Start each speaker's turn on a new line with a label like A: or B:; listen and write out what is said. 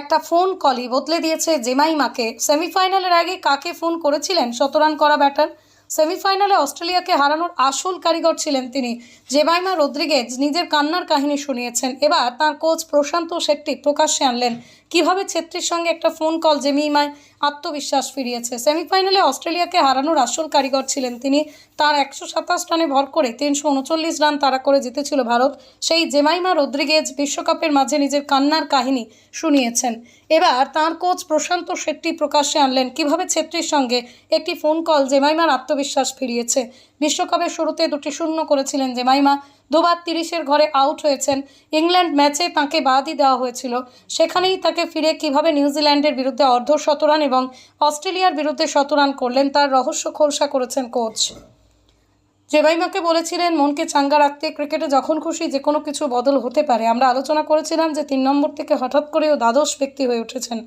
A: একটা ফোন কলই বদলে দিয়েছে জেমাইমাকে। সেমিফাইনালের আগে কাকে ফোন করেছিলেন শতরান করা ব্যাটার? সেমিফাইনালে অস্ট্রেলিয়াকে হারানোর আসল কারিগর ছিলেন তিনি। জেমাইমা রদ্রিগেজ নিজের কান্নার কাহিনী শুনিয়েছেন। এবার তার কোচ প্রশান্ত শেট্টি প্রকাশ্যে আনলেন। কীভাবে ছেত্রীর সঙ্গে একটা ফোন কল জেমিমায় আত্মবিশ্বাস ফিরিয়েছে। সেমিফাইনালে অস্ট্রেলিয়াকে হারানোর আসল কারিগর ছিলেন তিনি। তার একশো সাতাশ রানে ভর করে তিনশো উনচল্লিশ রান তাড়া করে জিতেছিল ভারত। সেই জেমাইমা রদ্রিগেজ বিশ্বকাপের মাঝে নিজের কান্নার কাহিনী শুনিয়েছেন। এবার তার কোচ প্রশান্ত শেট্টি প্রকাশ্যে আনলেন। কীভাবে ছেত্রীর সঙ্গে একটি ফোন কল জেমাইমার আত্মবিশ্বাস ফিরিয়েছে। বিশ্বকাপের শুরুতে দুটি শূন্য করেছিলেন জেমাইমা। দুবার তিরিশের ঘরে আউট হয়েছেন। ইংল্যান্ড ম্যাচে তাকে বাদই দেওয়া হয়েছিল। সেখানেই তাকে ফিরে কীভাবে নিউজিল্যান্ডের বিরুদ্ধে অর্ধ শতরান এবং অস্ট্রেলিয়ার বিরুদ্ধে শতরান করলেন তার রহস্য খোলসা করেছেন কোচ। জেবাইমাকে বলেছিলেন, মনকে চাঙ্গা রাখতে ক্রিকেটে যখন খুশি যে কোনো কিছু বদল হতে পারে। আমরা আলোচনা করেছিলাম যে তিন নম্বর থেকে হঠাৎ করেও দ্বাদশ ব্যক্তি হয়ে উঠেছেন।